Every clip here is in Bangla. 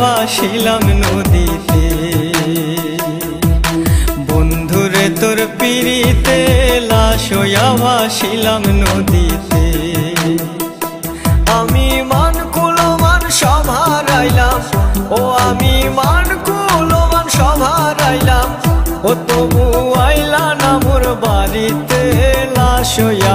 ভাসিলাম নদীতে। বন্ধুরে তোর পিড়িতে লাশ হইয়া নদীতে। আমি মান কুলমান সব হারাইলাম ও আমি মান কুলমান সব হারাইলাম ও তবু আইলা না মোর বাড়িতে, লাশ হইয়া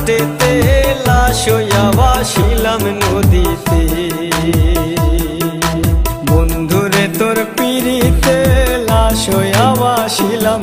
ঘাটেতে লাশ হইয়া নদীতে। বন্ধুরে তোর পিড়িতে লাশ হইয়া ভাসিলাম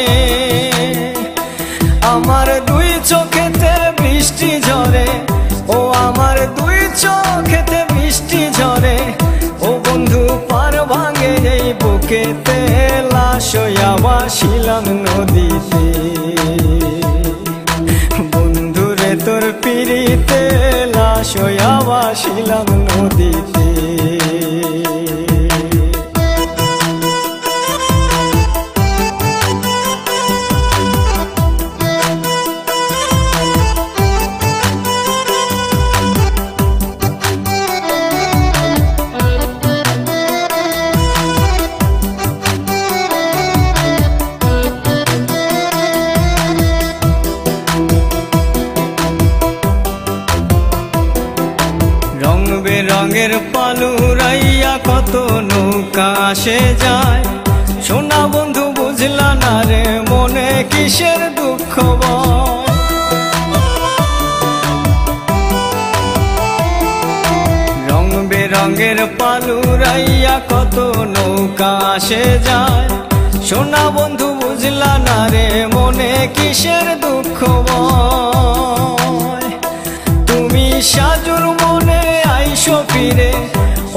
আমার দুই চোখেতে বৃষ্টি ঝরে। ও বন্ধু, পার ভাঙে এই বুকেতে লাশ আমার শিলাম নদীতে। বেরঙের পালুরাইয়া কত নৌকা আসে যায় সোনা বন্ধু বুঝলা না রে মনে কিসের দুঃখ বল? রং বেরঙের পালুরাইয়া কত নৌকা আসে যায় সোনা বন্ধু বুঝলা না রে মনে কিসের দুঃখ বয়?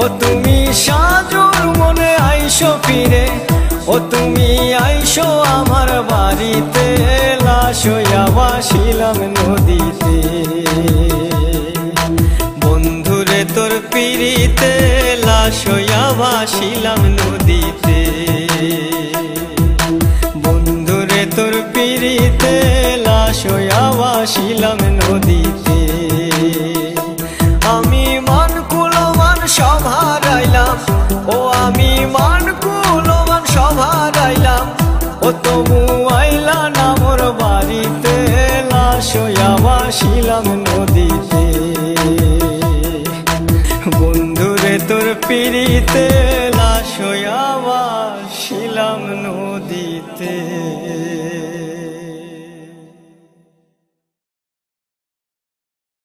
ও তুমি সাজুর মনে আইসো ফিরে, ও তুমি আইসো আমার বাড়িতে, লাশ ভাসিলাম নদীতে। বন্ধুরে তোর পিড়িতে, লাশ ভাসিলাম নদীতে। বন্ধুরে তোর পিড়িতে, লাশ ভাসিলাম নদীতে। ও আমি মান কুলমান সব হারাইলাম ও তবু আইলা না মোর বাড়িতে, লাশ হইয়া ভাসিলাম নদীতে। বন্ধুরে তোর পিড়িতে, লাশ হইয়া ভাসিলাম নদীতে।